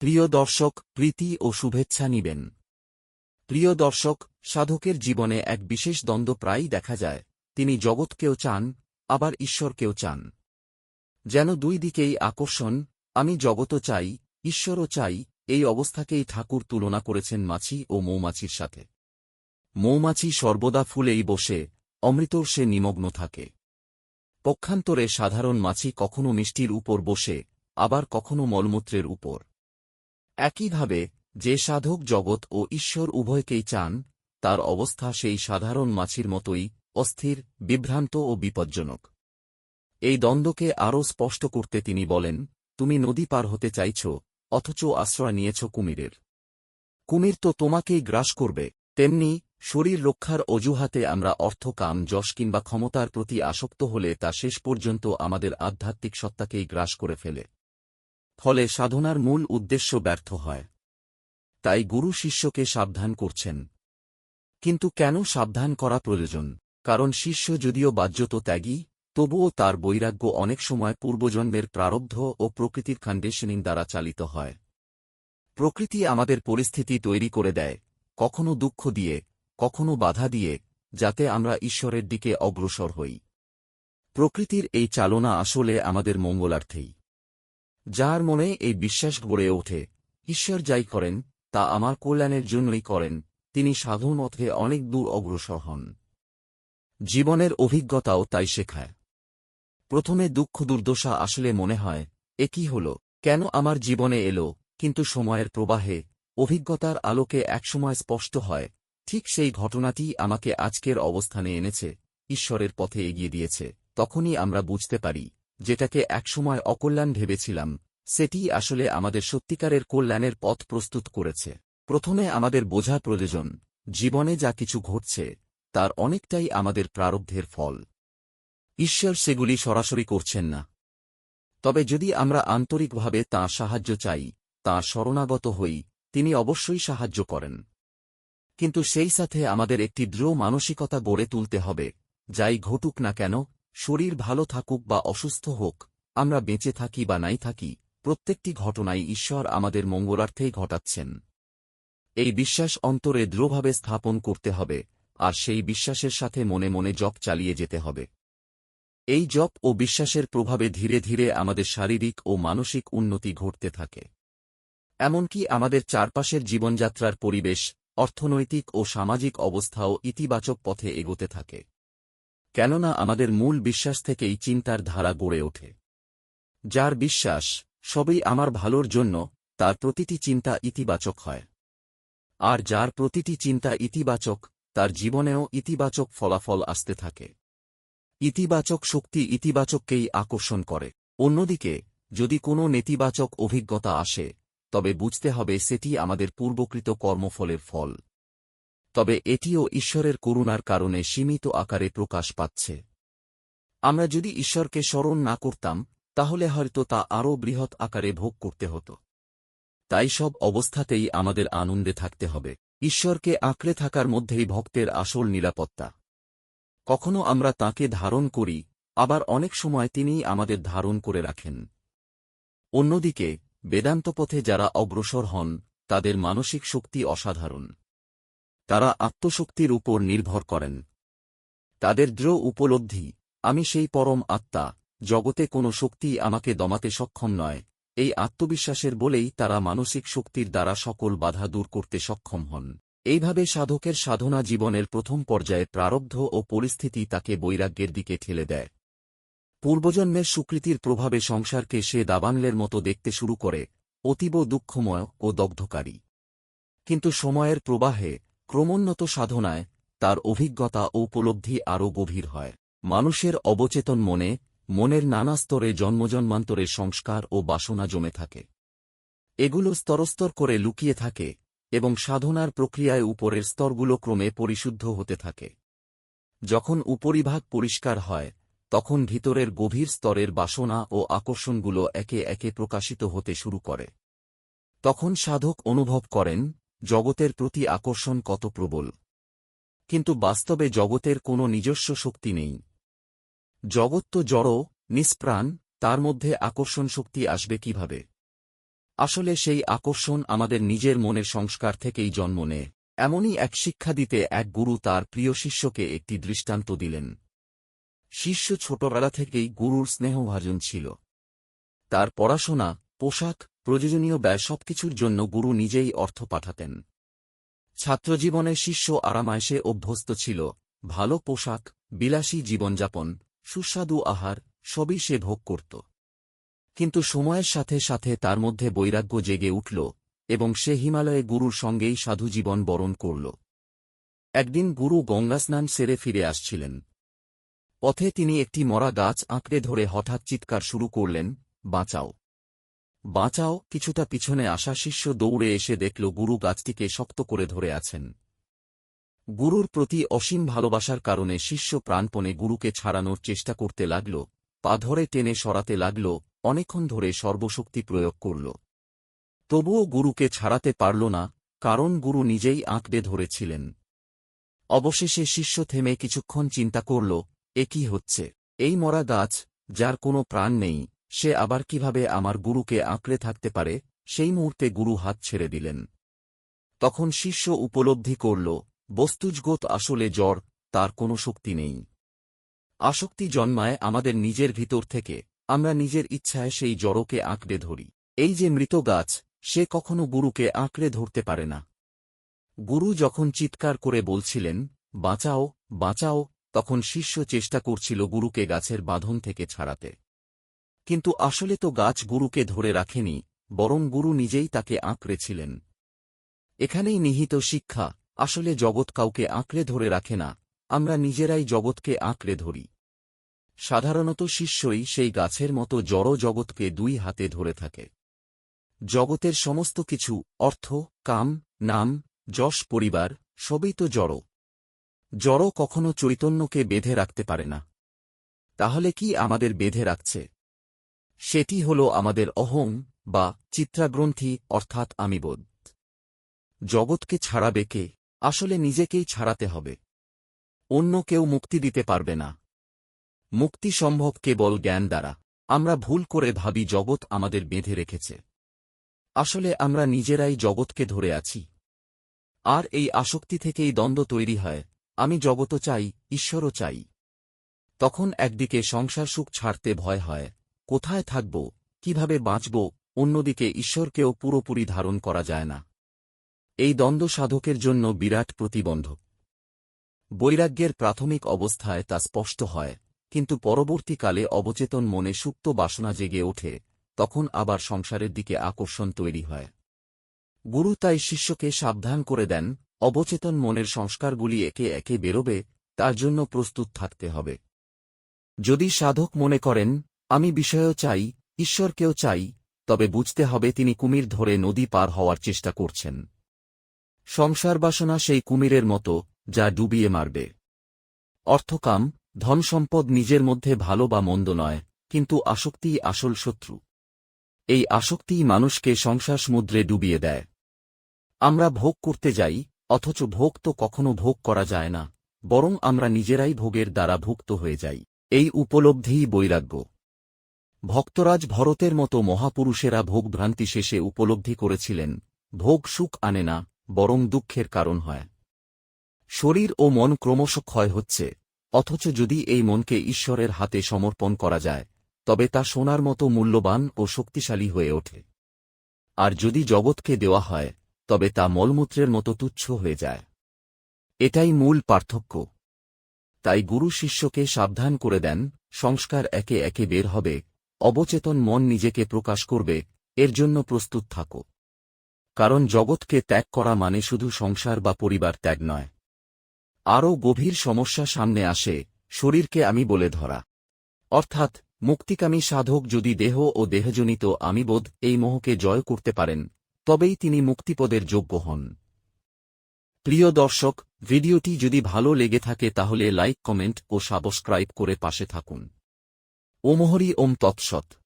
প্রিয় দর্শক, প্রীতি ও শুভেচ্ছা নিবেন। প্রিয় দর্শক, সাধকের জীবনে এক বিশেষ দ্বন্দ্ব প্রায়ই দেখা যায়। তিনি জগৎকেও চান, আবার ঈশ্বরকেও চান। যেন দুই দিকেই আকর্ষণ, আমি জগতও চাই, ঈশ্বরও চাই, এই অবস্থাকেই ঠাকুর তুলনা করেছেন মাছি ও মৌমাছির সাথে। মৌমাছি সর্বদা ফুলেই বসে, অমৃতর সে নিমগ্ন থাকে। পক্ষান্তরে সাধারণ মাছি কখনো মিষ্টির উপর বসে, আবার কখনো মলমূত্রের উপর। একইভাবে, যে সাধক জগৎ ও ঈশ্বর উভয়কেই চান, তার অবস্থা সেই সাধারণ মাছির মতোই, অস্থির, বিভ্রান্ত ও বিপজ্জনক। এই দ্বন্দ্বকে আরও স্পষ্ট করতে তিনি বলেন, তুমি নদী পার হতে চাইছ, অথচ আশ্রয় নিয়েছ কুমিরের। কুমির তো তোমাকেই গ্রাস করবে। তেমনি, শরীর রক্ষার অজুহাতে আমরা অর্থ, কাম, যশ কিংবা ক্ষমতার প্রতি আসক্ত হলে তা শেষ পর্যন্ত আমাদের আধ্যাত্মিক সত্তাকেই গ্রাস করে ফেলে। ফলে সাধনার মূল উদ্দেশ্য ব্যর্থ হয়। তাই গুরু শিষ্যকে সাবধান করছেন। কিন্তু কেন সাবধান করা প্রয়োজন? কারণ শিষ্য যদিও বাহ্যত ত্যাগী, তবুও তার বৈরাগ্য অনেক সময় পূর্বজন্মের প্রারব্ধ ও প্রকৃতির কন্ডিশনিং দ্বারা চালিত হয়। প্রকৃতি আমাদের পরিস্থিতি তৈরি করে দেয়, কখনো দুঃখ দিয়ে, কখনো বাধা দিয়ে, যাতে আমরা ঈশ্বরের দিকে অগ্রসর হই। প্রকৃতির এই চালনা আসলে আমাদের মঙ্গলার্থেই। যার মনে এই বিশ্বাস গড়ে ওঠে। ঈশ্বর যাই করেন, তা আমার কল্যাণের জন্যই করেন। তিনি সাধন অনেক দূর অগ্রসর হন। জীবনের অভিজ্ঞতাও তাই শেখায়। প্রথমে দুঃখ দুর্দশা আসলে মনে হয়, এ কি হল? কেন আমার জীবনে এলো? কিন্তু সময়ের প্রবাহে অভিজ্ঞতার আলোকে একসময় স্পষ্ট হয়, ঠিক সেই ঘটনাটি আমাকে আজকের অবস্থানে এনেছে, ঈশ্বরের পথে এগিয়ে দিয়েছে, তখনই আমরা বুঝতে পারি। যেটাকে একসময় অকল্যাণ ভেবেছিলাম, সেটি আসলে আমাদের সত্যিকারের কল্যাণের পথ প্রস্তুত করেছে। প্রথমে আমাদের বোঝা প্রয়োজন, জীবনে যা কিছু ঘটছে, তার অনেকটাই আমাদের প্রারব্ধের ফল। ঈশ্বর সেগুলি সরাসরি করছেন না। তবে যদি আমরা আন্তরিকভাবে তাঁর সাহায্য চাই, তাঁর শরণাগত হই, তিনি অবশ্যই সাহায্য করেন। কিন্তু সেই সাথে আমাদের একটি দৃঢ় মানসিকতা গড়ে তুলতে হবে, যাই ঘটুক না কেন শরীর ভালো থাকুক বা অসুস্থ হোক, আমরা বেঁচে থাকি বা নাই থাকি, প্রত্যেকটি ঘটনাই ঈশ্বর আমাদের মঙ্গলার্থেই ঘটাচ্ছেন। এই বিশ্বাস অন্তরে দৃঢ়ভাবে স্থাপন করতে হবে, আর সেই বিশ্বাসের সাথে মনে মনে জপ চালিয়ে যেতে হবে। এই জপ ও বিশ্বাসের প্রভাবে ধীরে ধীরে আমাদের শারীরিক ও মানসিক উন্নতি ঘটতে থাকে। এমনকি আমাদের চারপাশের জীবনযাত্রার পরিবেশ, অর্থনৈতিক ও সামাজিক অবস্থাও ইতিবাচক পথে এগোতে থাকে। কেননা আমাদের মূল বিশ্বাস থেকেই চিন্তার ধারা গড়ে ওঠে। যার বিশ্বাস, সবই আমার ভালোর জন্য, তার প্রতিটি চিন্তা ইতিবাচক হয়। আর যার প্রতিটি চিন্তা ইতিবাচক, তার জীবনেও ইতিবাচক ফলাফল আসতে থাকে। ইতিবাচক শক্তি ইতিবাচককেই আকর্ষণ করে। অন্যদিকে, যদি কোনো নেতিবাচক অভিজ্ঞতা আসে, তবে বুঝতে হবে সেটি আমাদের পূর্বকৃত কর্মফলের ফল। তবে এটিও ঈশ্বরের করুণার কারণে সীমিত আকারে প্রকাশ পাচ্ছে। আমরা যদি ঈশ্বরকে স্মরণ না করতাম, তাহলে হয়তো তা আরও বৃহৎ আকারে ভোগ করতে হতো। তাই সব অবস্থাতেই আমাদের আনন্দে থাকতে হবে। ঈশ্বরকে আঁকড়ে থাকার মধ্যেই ভক্তের আসল নিরাপত্তা। কখনো আমরা তাকে ধারণ করি, আবার অনেক সময় তিনিই আমাদের ধারণ করে রাখেন। অন্যদিকে, বেদান্তপথে যারা অগ্রসর হন, তাদের মানসিক শক্তি অসাধারণ। তারা আত্মশক্তির উপর নির্ভর করেন। তাদের দৃঢ় উপলব্ধি, আমি সেই পরম আত্মা, জগতে কোনো শক্তি আমাকে দমাতে সক্ষম নয়। এই আত্মবিশ্বাসের বলেই তারা মানসিক শক্তির দ্বারা সকল বাধা দূর করতে সক্ষম হন। এইভাবে সাধকের সাধনা জীবনের প্রথম পর্যায়ে প্রারব্ধ ও পরিস্থিতি তাকে বৈরাগ্যের দিকে ঠেলে দেয়। পূর্বজন্মের সুকৃতির প্রভাবে সংসারকে সে দাবানলের মতো দেখতে শুরু করে, অতীব দুঃখময় ও দগ্ধকারী। কিন্তু সময়ের প্রবাহে ক্রমোন্নত সাধনায় তার অভিজ্ঞতা ও উপলব্ধি আরও গভীর হয়। মানুষের অবচেতন মনে, মনের নানা স্তরে জন্মজন্মান্তরের সংস্কার ও বাসনা জমে থাকে। এগুলো স্তরস্তর করে লুকিয়ে থাকে এবং সাধনার প্রক্রিয়ায় উপরের স্তরগুলো ক্রমে পরিশুদ্ধ হতে থাকে। যখন উপরিভাগ পরিষ্কার হয়, তখন ভিতরের গভীর স্তরের বাসনা ও আকর্ষণগুলো একে একে প্রকাশিত হতে শুরু করে। তখন সাধক অনুভব করেন জগতের প্রতি আকর্ষণ কত প্রবল। কিন্তু বাস্তবে জগতের কোনো নিজস্ব শক্তি নেই। জগৎ তো জড়, নিষ্প্রাণ, তার মধ্যে আকর্ষণ শক্তি আসবে কীভাবে? আসলে সেই আকর্ষণ আমাদের নিজের মনের সংস্কার থেকেই জন্ম নেয়। এমনই এক শিক্ষা দিতে এক গুরু তার প্রিয় শিষ্যকে একটি দৃষ্টান্ত দিলেন। শিষ্য ছোটবেলা থেকেই গুরুর স্নেহভাজন ছিল। তার পড়াশোনা, পোশাক প্রয়োজনীয় ব্যয় সবকিছুর জন্য গুরু নিজেই অর্থ পাঠাতেন। ছাত্রজীবনে শিষ্য আরামায়েশে অভ্যস্ত ছিল। ভালো পোশাক, বিলাসী জীবনযাপন, সুস্বাদু আহার, সবই সে ভোগ করত। কিন্তু সময়ের সাথে সাথে তার মধ্যে বৈরাগ্য জেগে উঠল এবং সে হিমালয়ে গুরুর সঙ্গেই সাধু জীবন বরণ করল। একদিন গুরু গঙ্গাস্নান সেরে ফিরে আসছিলেন। পথে তিনি একটি মরা গাছ আঁকড়ে ধরে হঠাৎ চিৎকার শুরু করলেন, বাঁচাও। বাঁচাও, কিছুটা পিছনে আসা শিষ্য দৌড়ে এসে দেখল গুরু গাছটিকে শক্ত করে ধরে আছেন। গুরুর প্রতি অসীম ভালোবাসার কারণে শিষ্য প্রাণপণে গুরুকে ছাড়ানোর চেষ্টা করতে লাগল, পা ধরে টেনে সরাতে লাগল, অনেকক্ষণ ধরে সর্বশক্তি প্রয়োগ করল। তবুও গুরুকে ছাড়াতে পারল না, কারণ গুরু নিজেই আঁকড়ে ধরেছিলেন। অবশেষে শিষ্য থেমে কিছুক্ষণ চিন্তা করল, এ কি হচ্ছে? এই মরা গাছ, যার কোনো প্রাণ নেই। সে আবার কীভাবে আমার গুরুকে আঁকড়ে থাকতে পারে, সেই মুহূর্তে গুরু হাত ছেড়ে দিলেন। তখন শিষ্য উপলব্ধি করল বস্তুজগত আসলে জ্বর, তার কোনো শক্তি নেই। আসক্তি জন্মায় আমাদের নিজের ভিতর থেকে, আমরা নিজের ইচ্ছায় সেই জড়কে আঁকড়ে ধরি। এই যে মৃত গাছ, সে কখনো গুরুকে আঁকড়ে ধরতে পারে না। গুরু যখন চিৎকার করে বলছিলেন, বাঁচাও বাঁচাও, তখন শিষ্য চেষ্টা করছিল গুরুকে গাছের বাঁধন থেকে ছাড়াতে। কিন্তু আসলে তো গাছ গুরুকে ধরে রাখেনি, বরং গুরু নিজেই তাকে আঁকড়েছিলেন এখানেই নিহিত শিক্ষা, আসলে জগৎ কাউকে আঁকড়ে ধরে রাখে না, আমরা নিজেরাই জগৎকে আঁকড়ে ধরি। সাধারণত শিষ্যই সেই গাছের মতো জড় জগৎকে দুই হাতে ধরে থাকে। জগতের সমস্ত কিছু, অর্থ, কাম, নাম, যশ, পরিবার, সবই তো জড়। জড় কখনো চৈতন্যকে বেঁধে রাখতে পারে না। তাহলে কি আমাদের বেঁধে রাখছে? সেটি হল আমাদের অহং বা চিত্রাগ্রন্থি, অর্থাৎ আমিবোধ। জগৎকে ছাড়াবে কে? আসলে নিজেকেই ছাড়াতে হবে। অন্য কেউ মুক্তি দিতে পারবে না। মুক্তি সম্ভব কেবল জ্ঞান দ্বারা। আমরা ভুল করে ভাবি জগৎ আমাদের বেঁধে রেখেছে। আসলে আমরা নিজেরাই জগৎকে ধরে আছি। আর এই আসক্তি থেকেই দ্বন্দ্ব তৈরি হয়। আমি জগতও চাই, ঈশ্বরও চাই। তখন একদিকে সংসার সুখ ছাড়তে ভয় হয়। কোথায় থাকব, কীভাবে বাঁচব, অন্যদিকে ঈশ্বরকেও পুরোপুরি ধারণ করা যায় না। এই দ্বন্দ্ব সাধকের জন্য বিরাট প্রতিবন্ধক। বৈরাগ্যের প্রাথমিক অবস্থায় তা স্পষ্ট হয়, কিন্তু পরবর্তীকালে অবচেতন মনে সুপ্ত বাসনা জেগে ওঠে, তখন আবার সংসারের দিকে আকর্ষণ তৈরি হয়। গুরু তাই শিষ্যকে সাবধান করে দেন, অবচেতন মনের সংস্কারগুলি একে একে বেরোবে, তার জন্য প্রস্তুত থাকতে হবে। যদি সাধক মনে করেন আমি বিষয়ও চাই, ঈশ্বরকেও চাই, তবে বুঝতে হবে তিনি কুমির ধরে নদী পার হওয়ার চেষ্টা করছেন। সংসার বাসনা সেই কুমিরের মতো, যা ডুবিয়ে মারবে। অর্থকাম, ধনসম্পদ নিজের মধ্যে ভালো বা মন্দ নয়, কিন্তু আসক্তিই আসল শত্রু। এই আসক্তিই মানুষকে সংসার সমুদ্রে ডুবিয়ে দেয়। আমরা ভোগ করতে যাই, অথচ ভোগ তো কখনো ভোগ করা যায় না, বরং আমরা নিজেরাই ভোগের দ্বারা ভুক্ত হয়ে যাই। এই উপলব্ধিই বৈরাগ্য। ভক্তরাজ ভরতের মতো মহাপুরুষেরা ভোগভ্রান্তি শেষে উপলব্ধি করেছিলেন, ভোগ সুখ আনে না, বরং দুঃখের কারণ হয়। শরীর ও মন ক্রমশ ক্ষয় হচ্ছে, অথচ যদি এই মনকে ঈশ্বরের হাতে সমর্পণ করা যায়, তবে তা সোনার মতো মূল্যবান ও শক্তিশালী হয়ে ওঠে। আর যদি জগৎকে দেওয়া হয়, তবে তা মলমূত্রের মতো তুচ্ছ হয়ে যায়। এটাই মূল পার্থক্য। তাই গুরু শিষ্যকে সাবধান করে দেন, সংস্কার একে একে বের হবে অবচেতন মন নিজেকে প্রকাশ করবে, এর জন্য প্রস্তুত থাকো। কারণ জগৎকে ত্যাগ করা মানে শুধু সংসার বা পরিবার ত্যাগ নয়। আরও গভীর সমস্যা সামনে আসে, শরীরকে আমি বলে ধরা। অর্থাৎ, মুক্তিকামী সাধক যদি দেহ ও দেহজনিত আমিবোধ এই মোহকে জয় করতে পারেন, তবেই তিনি মুক্তিপদের যোগ্য হন। প্রিয় দর্শক, ভিডিওটি যদি ভালো লেগে থাকে তাহলে লাইক, কমেন্ট ও সাবস্ক্রাইব করে পাশে থাকুন। ওমহরি ওম তৎসৎ।